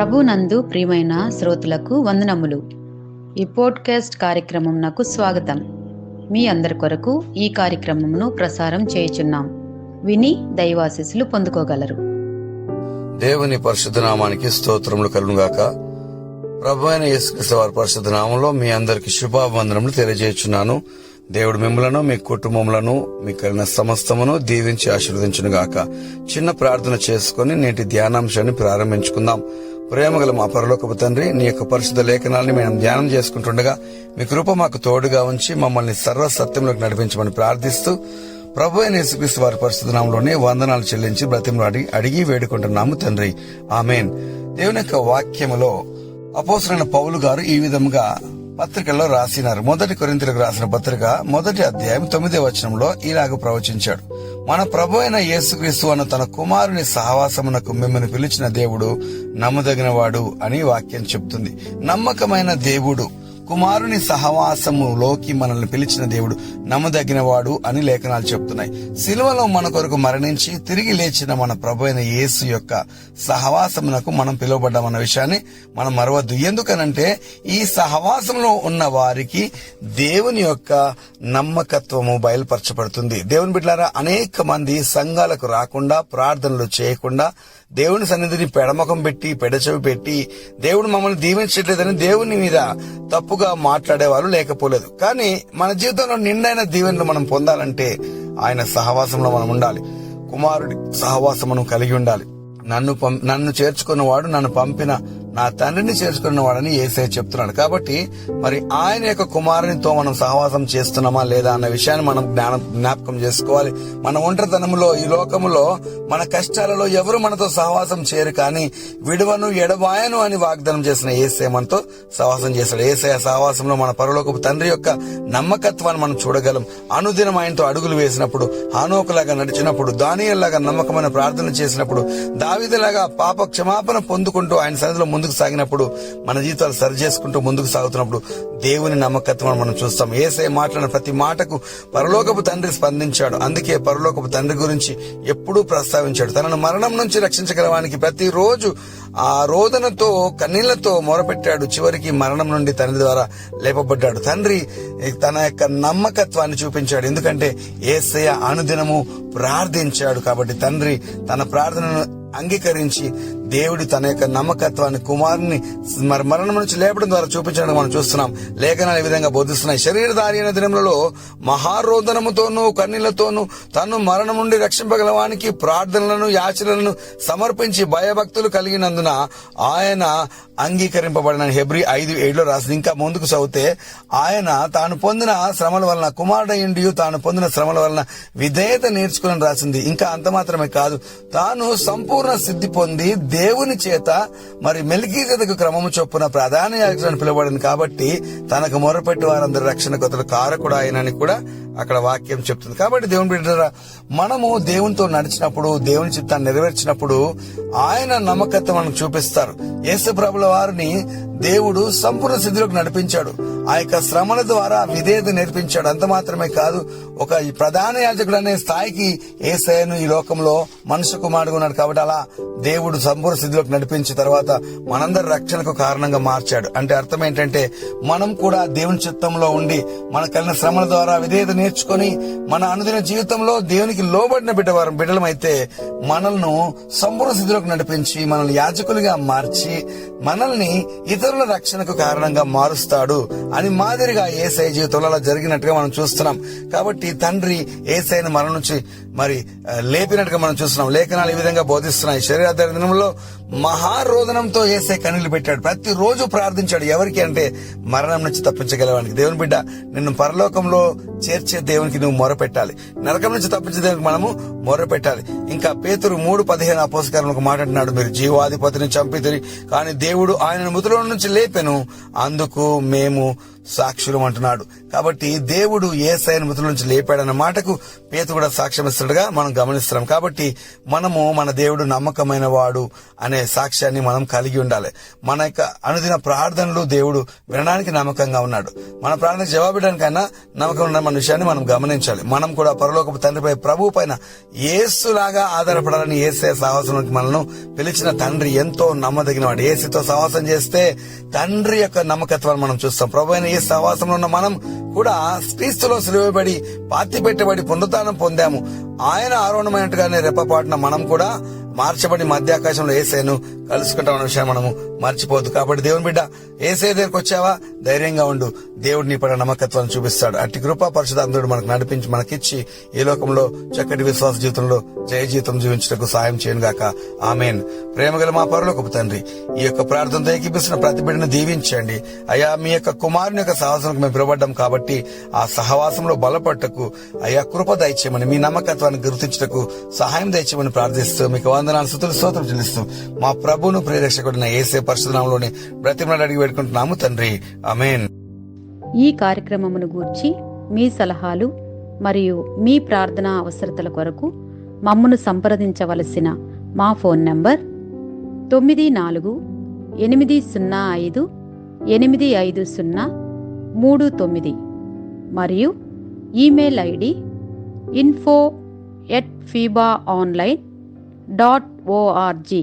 ప్రభునందు ప్రియమైన శ్రోతలకు వందనములు. ఈ పోడ్కాస్ట్ కార్యక్రమం నాకు స్వాగతం. మీ అందరి కొరకు ఈ కార్యక్రమమును ప్రసారం చేయుచున్నాం. విని దైవాశీస్సులు పొందుకోగలరు. దేవుని పరిశుద్ధనామానికి స్తోత్రములు కలుగుగాక ప్రభు అయిన యేసుక్రీస్తు వారి పరిశుద్ధనామంలో మీ అందరికి శుభాభివందనములు తెలియజేయుచున్నాను. దేవుడు మిమ్మలను మీ కుటుంబములను మీ కలిగిన సమస్తమును దీవించి ఆశీర్వదించును గాక చిన్న ప్రార్థన చేసుకుని నేటి ధ్యానాంశాన్ని ప్రారంభించుకుందాం. ప్రేమగల మా పరలోకపు తండ్రి నీ యొక్క పరిశుద్ధ లేఖనాల్ని మేము ధ్యానం చేసుకుంటుండగా మీ కృప మాకు తోడుగా ఉంచి మమ్మల్ని సర్వ సత్యంలోకి నడిపించమని ప్రార్థిస్తూ ప్రభు అయిన యేసుక్రీస్తు వారి పరిశుద్ధనామంలోనే వందనాలు చెల్లించి బ్రతిమలు అడిగి అడిగి వేడుకుంటున్నాము తండ్రి. ఆమెన్. దేవుని యొక్క వాక్యములో అపోసరైన పౌలు గారు ఈ విధముగా పత్రికల్లో రాసినారు. మొదటి కొరింతలకు రాసిన పత్రిక మొదటి అధ్యాయం తొమ్మిదే వచనంలో ఇలాగ ప్రవచించాడు. మన ప్రభు అయిన యేసుక్రీస్తు అన్న తన కుమారుని సహవాసమునకు మిమ్మల్ని పిలిచిన దేవుడు నమ్మదగినవాడు అని వాక్యం చెప్తుంది. నమ్మకమైన దేవుడు కుమారుని సహవాసములోకి మనల్ని పిలిచిన దేవుడు నమ్మదగినవాడు అని లేఖనాలు చెప్తున్నాయి. సిలువలో మన కొరకు మరణించి తిరిగి లేచిన మన ప్రభు అయిన యేసు యొక్క సహవాసమునకు మనం పిలువబడ్డామన్న విషయాన్ని మనం మరవద్దు. ఎందుకనంటే ఈ సహవాసంలో ఉన్న వారికి దేవుని యొక్క నమ్మకత్వము బయలుపరచబడుతుంది. దేవుని బిడ్డారా అనేక మంది సంఘాలకు రాకుండా ప్రార్థనలు చేయకుండా దేవుని సన్నిధిని పెడమకం పెట్టి పెడచెవి పెట్టి దేవుడు మమ్మల్ని దీవించట్లేదని దేవుని మీద తప్పుగా మాట్లాడేవారు లేకపోలేదు. కానీ మన జీవితంలో నిండైన దీవెనలు మనం పొందాలంటే ఆయన సహవాసంలో మనం ఉండాలి. కుమారుడి సహవాసం మనం కలిగి ఉండాలి. నన్ను పం- నన్ను చేర్చుకున్నవాడు నన్ను పంపిన నా తండ్రిని చేర్చుకున్నవాడని ఏసై చెప్తున్నాడు. కాబట్టి మరి ఆయన యొక్క కుమారునితో మనం సహవాసం చేస్తున్నామా లేదా అన్న విషయాన్ని మనం జ్ఞానం జ్ఞాపకం చేసుకోవాలి. మన ఒంటరితనంలో ఈ లోకములో మన కష్టాలలో ఎవరు మనతో సహవాసం చేయరు కానీ విడువను ఎడబాయను అని వాగ్దానం చేసిన ఏసే మనతో సహవాసం చేశాడు ఏసే సహవాసంలో మన పరలోకపు తండ్రి యొక్క నమ్మకత్వాన్ని మనం చూడగలం. అనుదినం ఆయనతో అడుగులు వేసినప్పుడు హానోకులాగా నడిచినప్పుడు దానియల్లాగా నమ్మకమైన ప్రార్థన చేసినప్పుడు దావిదలాగా పాప క్షమాపణ పొందుకుంటూ ఆయన సన్నిధిలో ముందుకు సాగినప్పుడు మన జీవితాలు సరి చేసుకుంటూ ముందుకు సాగుతున్నప్పుడు దేవుని నమ్మకత్వం మనం చూస్తాం. ఏసై మాట్లాడిన ప్రతి మాటకు పరలోకపు తండ్రి స్పందించాడు. అందుకే పరలోకపు తండ్రి గురించి ఎప్పుడూ ప్రస్తావించాడు. తనను మరణం నుంచి రక్షించగలవానికి ప్రతిరోజు ఆ రోదనతో కన్నీళ్ళతో మొరపెట్టాడు. చివరికి మరణం నుండి తండ్రి ద్వారా లేపబడ్డాడు. తండ్రి తన యొక్క నమ్మకత్వాన్ని చూపించాడు. ఎందుకంటే ఏసయ్య అనుదినము ప్రార్థించాడు కాబట్టి తండ్రి తన ప్రార్థనను అంగీకరించి దేవుడు తన యొక్క నమ్మకత్వాన్ని కుమారుని మరి మరణం నుంచి లేపడం ద్వారా చూపించడం మనం చూస్తున్నాం. లేఖనాలు ఈ విధంగా బోధిస్తున్నాయి. శరీరధారి అయిన దినములలో మహారోదనముతోనూ కన్నీళ్ళతోనూ తను మరణం నుండి రక్షింపగలవానికి ప్రార్థనలను యాచనలను సమర్పించి భయభక్తులు కలిగినందున ఆయన అంగీకరింపబడిన హెబ్రి ఐదు ఏడులో రాసింది. ఇంకా ముందుకు చదివితే ఆయన తాను పొందిన శ్రమల వలన కుమారుడయుండి తాను పొందిన శ్రమల వలన విధేయత నేర్చుకుని రాసింది. ఇంకా అంత మాత్రమే కాదు తాను సంపూర్ణ సిద్ధి పొంది దేవుని చేత మరి మెలికీజతకు క్రమము చొప్పున ప్రధాన యాజకుడు పిలువబడింది కాబట్టి తనకు మొరపెట్టి వారందరి రక్షణ కొత్తలు కారకుడు ఆయనని కూడా అక్కడ వాక్యం చెప్తుంది. కాబట్టి దేవుని బిడ్డరా మనము దేవునితో నడిచినప్పుడు దేవుని చిత్తాన్ని నెరవేర్చినప్పుడు ఆయన నమ్మకత్వం మనకు చూపిస్తారు. యేసు ప్రభుల వారిని దేవుడు సంపూర్ణ స్థితిలోకి నడిపించాడు. ఆ యొక్క శ్రమల ద్వారా విధేయత నేర్పించాడు. అంత మాత్రమే కాదు ఒక ఈ ప్రధాన యాజకుడు అనే స్థాయికి ఏసయను ఈ లోకంలో మనుషు కుమారుడు ఉన్నాడు కాబట్టి అలా దేవుడు సంపూర్ణ స్థితిలోకి నడిపించిన తర్వాత మనందరి రక్షణకు కారణంగా మార్చాడు. అంటే అర్థం ఏంటంటే మనం కూడా దేవుని చిత్తంలో ఉండి మన కలిగిన శ్రమల ద్వారా విధేయత నేర్చుకొని మన అనుదిన జీవితంలో దేవునికి లోబడిన బిడ్డవారం బిడ్డలమైతే మనల్ని సంపూర్ణ స్థితిలోకి నడిపించి మనల్ని యాజకులుగా మార్చి మనల్ని ఇతరుల రక్షణకు కారణంగా మారుస్తాడు అని మాదిరిగా ఏసై జీవితంలో అలా జరిగినట్టుగా మనం చూస్తున్నాం. కాబట్టి తండ్రి ఏసైని మన నుంచి మరి లేపినట్టుగా మనం చూస్తున్నాం. లేఖనాలు ఈ విధంగా బోధిస్తున్నాయి. శరీరాధార దినంలో మహారోదనంతో వేసే కన్నీళ్ళు పెట్టాడు. ప్రతిరోజు ప్రార్థించాడు. ఎవరికి అంటే మరణం నుంచి తప్పించగలవానికి. దేవుని బిడ్డ నిన్ను పరలోకంలో చేర్చే దేవునికి నువ్వు మొరపెట్టాలి. నరకం నుంచి తప్పించే దేవునికి మనము మొరపెట్టాలి. ఇంకా పేతురు మూడు పదిహేను అపోసకారం ఒక మాట అంటున్నాడు. మీరు జీవాధిపతిని చంపితిరి కానీ దేవుడు ఆయన మృతుల నుంచి లేపెను. అందుకు మేము సాక్షులు అంటున్నాడు. కాబట్టి దేవుడు ఏ సైన్ మృతుల నుంచి లేపాడన్న మాటకు పేతు కూడా సాక్ష్యం ఇస్తున్నట్టుగా మనం గమనిస్తున్నాం. కాబట్టి మనము మన దేవుడు నమ్మకమైన వాడు అనే సాక్ష్యాన్ని మనం కలిగి ఉండాలి. మన యొక్క అనుదిన ప్రార్థనలు దేవుడు వినడానికి నమ్మకంగా ఉన్నాడు. మన ప్రార్థనకు జవాబిడానికైనా నమ్మకం ఉన్న మన విషయాన్ని మనం గమనించాలి. మనం కూడా పరలోకపు తండ్రిపై ప్రభు పైన ఏసులాగా ఆధారపడాలని ఏసే సాహసంలోకి మనను పిలిచిన తండ్రి ఎంతో నమ్మదగిన వాడు ఏసుతో సాహసం చేస్తే తండ్రి యొక్క నమ్మకత్వాన్ని మనం చూస్తాం. ప్రభు అయిన సహవాసంలో ఉన్న మనం కూడా క్రీస్తులో సులువబడి పాతి పెట్టబడి పునరుతానం పొందాము. ఆయన ఆరోహణమైనట్టుగానే రెప్పపాటున మనం కూడా మార్చబడి మధ్యాకాశంలో వేసాను కలుసుకుంటా అనే విషయం మనము మర్చిపోవద్దు. కాబట్టి దేవుని బిడ్డ ఏసే దగ్గరకు వచ్చావా? ధైర్యంగా ఉండు. దేవుడు నీ పైన నమ్మకత్వాన్ని చూపిస్తాడు. అట్టి కృపా పరిశుధాంతుడు మనకు నడిపించి మనకిచ్చి ఈ లోకంలో చక్కటి విశ్వాస జీవితంలో జయ జీవితం జీవించటకు సాయం చేయను గాక. ఆమెన్. ప్రేమగల మా పరలోకపు తండ్రి ఈ యొక్క ప్రార్థనతో ఏకీపిస్తున్న ప్రతి బిడ్డను దీవించండి. అయా మీ యొక్క కుమారుని యొక్క సహవాసంకు మేము పిలువడ్డాం కాబట్టి ఆ సహవాసంలో బలపట్టకు అయా కృప దయచేయమని మీ నమ్మకత్వాన్ని గుర్తించటకు సహాయం దయచేయమని ప్రార్థిస్తూ మీకు వందనాలు సుతులు స్తోత్రం చెల్లిస్తూ మా ప్రభును ప్రియరక్షకుడిన ఏసే పరిశుధనంలోని బ్రతిమలాడి అడిగి పెట్టుకుంటున్నాము తండ్రి. అమేన్ ఈ కార్యక్రమమును గూర్చి మీ సలహాలు మరియు మీ ప్రార్థనా అవసరతల కొరకు మమ్మను సంప్రదించవలసిన మా ఫోన్ నంబర్ తొమ్మిది నాలుగు ఎనిమిది సున్నా ఐదు ఎనిమిది ఐదు సున్నా మూడు తొమ్మిది మరియు email ID info at FIBA online dot ORG